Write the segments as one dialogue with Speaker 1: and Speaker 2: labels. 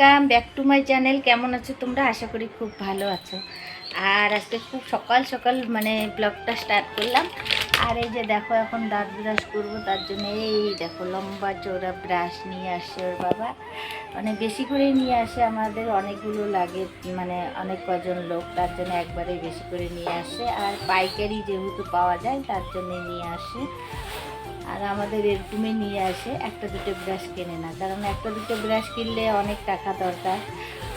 Speaker 1: Welcome back to my channel. কেমন আছো তোমরা? আশা করি খুব ভালো আছো। আর আজকে খুব সকাল সকাল মানে ব্লগটা স্টার্ট করলাম। আর এই যে দেখো, এখন দাঁত ব্রাশ করব, তার জন্য এই দেখো লম্বা চৌড়া ব্রাশ নিয়ে আসে ওর বাবা। মানে বেশি করেই নিয়ে আসে, আমাদের অনেকগুলো লাগে মানে অনেক কজন লোক, তার জন্য একবারে বেশি করে নিয়ে আসে। আর পাইকারি যেহেতু পাওয়া যায়, তার জন্য নিয়ে আসে। আর আমাদের এরকমই নিয়ে আসে। একটা দুটো ব্রাশ কেনে না। কারণ একটা দুটো ব্রাশ কিনলে অনেক টাকা দরকার।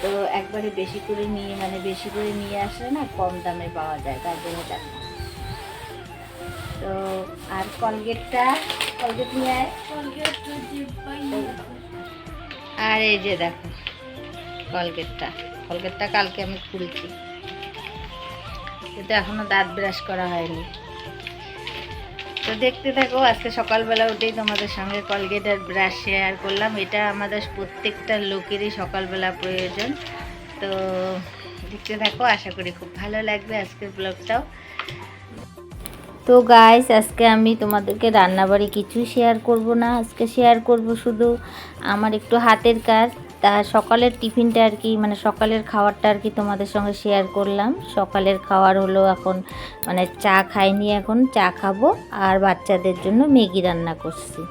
Speaker 1: তো একবারে বেশি করে নিয়ে মানে বেশি করে নিয়ে আসলে না কম দামে পাওয়া যায়, তার জন্য দেখো তো আর কলগেটটা, কলগেট নিয়ে আর এই যে দেখো, কলগেটটা। কলগেটটা কালকে আমি খুলছি। কিন্তু এখনও দাঁত ব্রাশ করা হয়নি। তো দেখতে থাকো, আজকে সকালবেলা উঠেই তোমাদের সঙ্গে কলগেট আর ব্রাশ শেয়ার করলাম। এটা আমাদের প্রত্যেকটা লোকেরই সকালবেলা প্রয়োজন। তো দেখতে থাকো, আশা করি খুব ভালো লাগবে আজকের ব্লগটাও তো গাইস আজকে আমি তোমাদেরকে রান্নাবাড়ি কিছু শেয়ার করব না। আজকে শেয়ার করব শুধু আমার একটু হাতের কাজ। তা সকালের টিফিনটা আর কি মানে সকালের খাবারটা আর কি তোমাদের সঙ্গে শেয়ার করলাম। সকালের খাবার হলো এখন মানে চা খাইনি এখন, চা খাব আর বাচ্চাদের জন্য ম্যাগি রান্না করছি।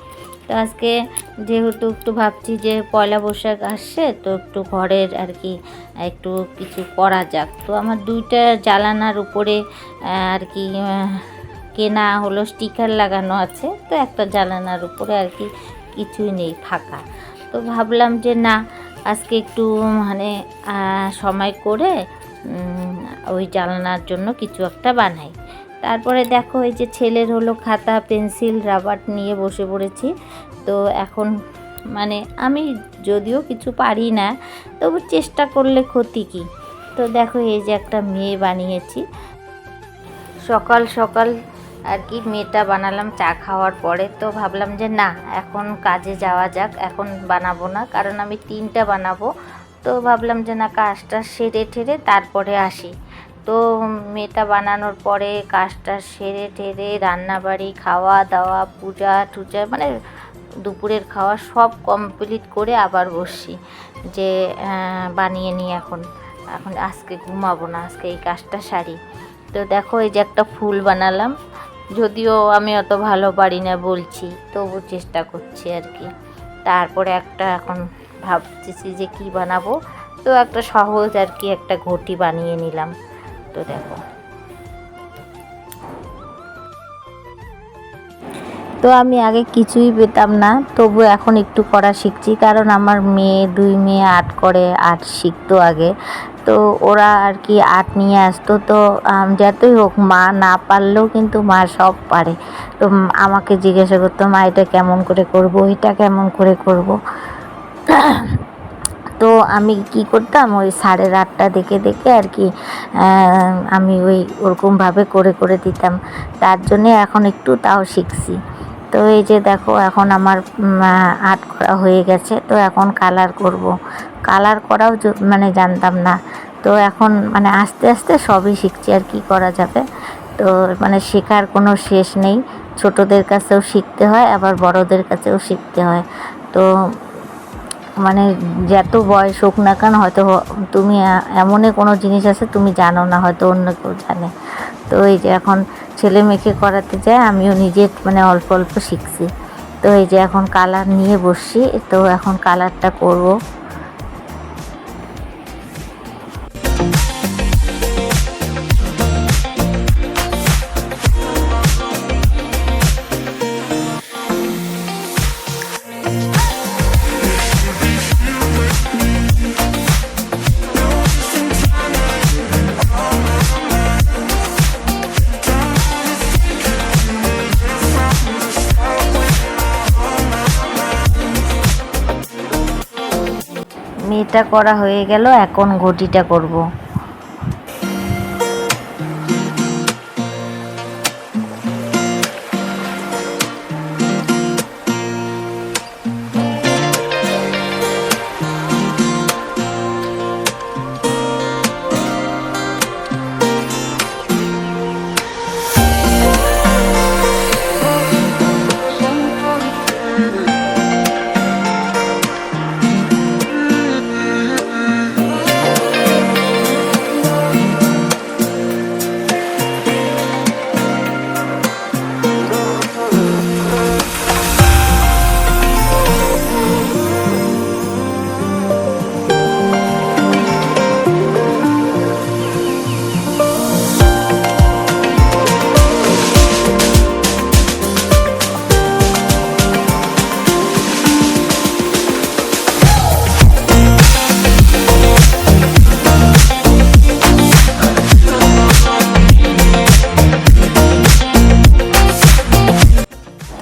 Speaker 1: তো আজকে যেহেতু একটু ভাবছি যে পয়লা বৈশাখ আসছে, তো একটু ঘরের আর কি, একটু কিছু করা যাক। তো আমার দুইটা জ্বালানার উপরে আর কি কেনা হলো স্টিকার লাগানো আছে। তো একটা জ্বালানার উপরে আর কি কিছুই নেই, ফাঁকা। তো ভাবলাম যে না আজকে একটু মানে সময় করে ওই জ্বালানার জন্য কিছু একটা বানাই। তারপরে দেখো, এই যে ছেলের হলো খাতা, পেন্সিল, রাবার নিয়ে বসে পড়েছি। তো এখন মানে আমি যদিও কিছু পারি না, তবু চেষ্টা করলে ক্ষতি কী? তো দেখো, এই যে একটা মেয়ে বানিয়েছি। সকাল সকাল আর কি, মেয়েটা বানালাম, চা খাওয়ার পরে তো ভাবলাম যে না, এখন কাজে যাওয়া যাক, এখন বানাবো না, কারণ আমি তিনটা বানাবো। তো ভাবলাম যে না, কাজটা সেরে ঠেরে তারপরে আসি। তো মেয়েটা বানানোর পরে কাজটা সেরে ঠেরে রান্নাবাড়ি খাওয়া দাওয়া পূজা টুজা মানে দুপুরের খাওয়া সব কমপ্লিট করে আবার বসছি যে বানিয়ে নিই এখন। এখন আজকে ঘুমাবো না, আজকে এই কাজটা সারি। তো দেখো, এই যে একটা ফুল বানালাম। যদিও আমি অত ভালো পারি না বলছি, তবু চেষ্টা করছি আর কি। তারপরে একটা এখন ভাবতেছি যে কি বানাবো, তো একটা সহজ আর কি একটা ঘটি বানিয়ে নিলাম, তো দেখো। তো আমি আগে কিছুই পেতাম না, তবু এখন একটু করা শিখছি, কারণ আমার মেয়ে, দুই মেয়ে আর্ট করে আর্ট শিখতো আগে। তো ওরা আর কি আর্ট নিয়ে আসতো। তো যতই হোক, মা না পারলেও কিন্তু মা সব পারে। তো আমাকে জিজ্ঞাসা করতো, মা, এটা কেমন করে করব? এটা কেমন করে করব? তো আমি কি করতাম, ওই সাড়ে আটটা দেখে দেখে আর কি আমি ওই ওরকমভাবে করে করে দিতাম। তার জন্যে এখন একটু তাও শিখছি। তো এই যে দেখো, এখন আমার আর্ট করা হয়ে গেছে। তো এখন কালার করব। কালার করাও মানে জানতাম না। তো এখন মানে আস্তে আস্তে সবই শিখছি আর কি করা যাবে। তো মানে শেখার কোনো শেষ নেই। ছোটদের কাছেও শিখতে হয়, আবার বড়দের কাছেও শিখতে হয়। তো মানে যত বয়স হোক না কেন হয়তো তুমি এমনই কোনো জিনিস আছে তুমি জানো না, হয়তো অন্য কেউ জানে। তো এই যে এখন ছেলে মেয়েকে করাতে যায়, আমিও নিজে মানে অল্প অল্প শিখছি। তো এই যে এখন কালার নিয়ে বসছি, তো এখন কালারটা করব। মেয়েটা করা হয়ে গেল এখন ঘটিটা করব।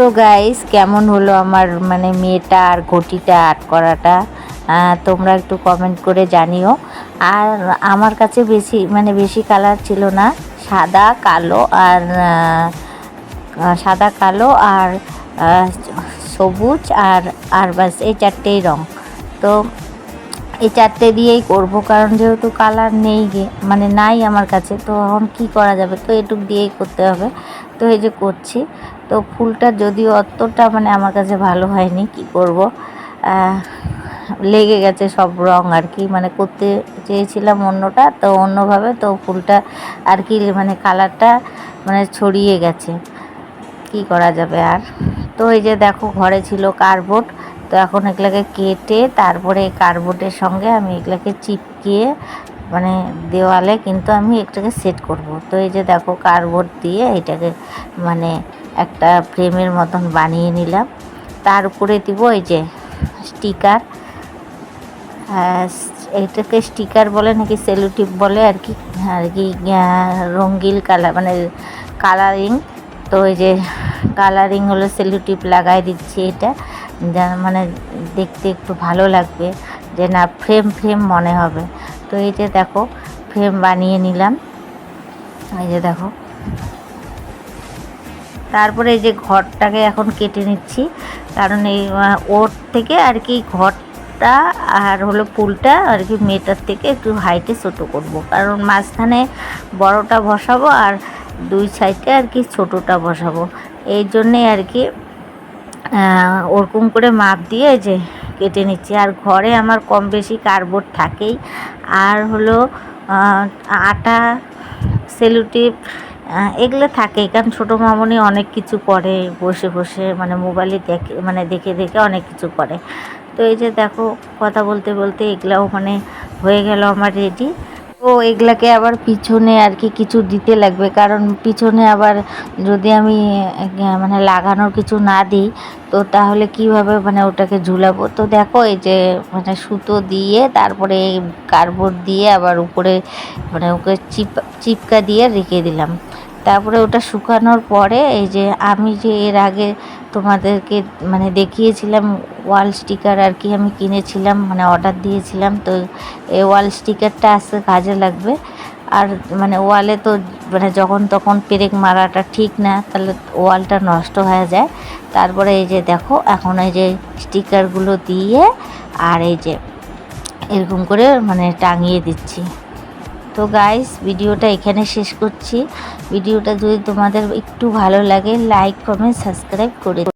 Speaker 1: তো গাইস কেমন হলো আমার মানে মেয়েটা আর ঘটিটা আর্ট করাটা? তোমরা একটু কমেন্ট করে জানিও। আর আমার কাছে বেশি মানে বেশি কালার ছিল না, সাদা, কালো আর সাদা, কালো আর সবুজ আর আর বাস এই চারটেই রঙ তো এই চারটে দিয়েই করব, কারণ যেহেতু কালার নেই গে মানে নাই আমার কাছে, তো এখন কি করা যাবে? তো এটুক দিয়েই করতে হবে। তো এই যে করছি, তো ফুলটা যদিও অতটা মানে আমার কাছে ভালো হয়নি, কি করব? লেগে গেছে সব রং আর কি মানে করতে চেয়েছিলাম অন্যটা, তো অন্যভাবে তো ফুলটা আর কি মানে কালারটা মানে ছড়িয়ে গেছে। কি করা যাবে আর? তো এই যে দেখো, ঘরে ছিল কার্ডবোর্ড তো এখন এগুলাকে কেটে তারপরে কার্ডবোর্ডের সঙ্গে আমি এগুলাকে চিপকিয়ে মানে দেওয়ালে কিন্তু আমি এটাকে সেট করব। তো এই যে দেখো কার্ডবোর্ড দিয়ে এটাকে মানে একটা ফ্রেমের মতন বানিয়ে নিলাম। তার উপরে দিব এই যে স্টিকার। এটাকে স্টিকার বলে নাকি সেলুটিপ বলে আর কি আর কি রঙ্গিল কালার মানে কালারিং তো এই যে কালারিং হলো সেলুটিপ লাগাই দিচ্ছি এটা। যা মানে দেখতে একটু ভালো লাগবে, যে না ফ্রেম ফ্রেম মনে হবে। তো এই যে দেখো ফ্রেম বানিয়ে নিলাম। এই যে দেখো। তারপরে এই যে ঘরটাকে এখন কেটে নিচ্ছি, কারণ এই ওর থেকে আর কি ঘরটা আর হলো পুলটা আর কি মেয়েটার থেকে একটু হাইটে ছোটো করব। কারণ মাঝখানে বড়টা বসাবো আর দুই সাইডে আর কি ছোটোটা বসাবো। এই জন্যে আর কি ওরকম করে মাপ দিয়ে যে কেটে নিচ্ছি। আর ঘরে আমার কম বেশি কার্ডবোর্ড থাকেই। আর হলো আটা, সেলুটিপ এগুলো থাকেই। কারণ ছোটো মামনি অনেক কিছু করে, বসে বসে মানে মোবাইলে দেখে মানে দেখে দেখে অনেক কিছু করে। তো এই যে দেখো, কথা বলতে বলতে এগুলাও মানে হয়ে গেল আমার রেডি তো এগুলাকে আবার পিছনে আর কি কিছু দিতে লাগবে। কারণ পিছনে আবার যদি আমি মানে লাগানোর কিছু না দিই, তো তাহলে কীভাবে মানে ওটাকে ঝুলাবো? তো দেখো এই যে মানে সুতো দিয়ে, তারপরে কার্ডবোর্ড দিয়ে আবার উপরে মানে ওকে চিপ, চিপকা দিয়ে রেখে দিলাম। তারপরে ওটা শুকানোর পরে এই যে আমি যে এর আগে তোমাদেরকে মানে দেখিয়েছিলাম ওয়াল স্টিকার আর কি আমি কিনেছিলাম মানে অর্ডার দিয়েছিলাম, তো এই ওয়াল স্টিকারটা আজকে কাজে লাগবে। আর মানে ওয়ালে তো মানে যখন তখন পেরেক মারাটা ঠিক না, তাহলে ওয়ালটা নষ্ট হয়ে যায়। তারপরে এই যে দেখো, এখন এই যে স্টিকারগুলো দিয়ে আর এই যে এরকম করে মানে টাঙিয়ে দিচ্ছি। তো গাইস ভিডিওটা এখানে শেষ করছি। ভিডিওটা যদি তোমাদের একটু ভালো লাগে লাইক কমেন্ট সাবস্ক্রাইব করে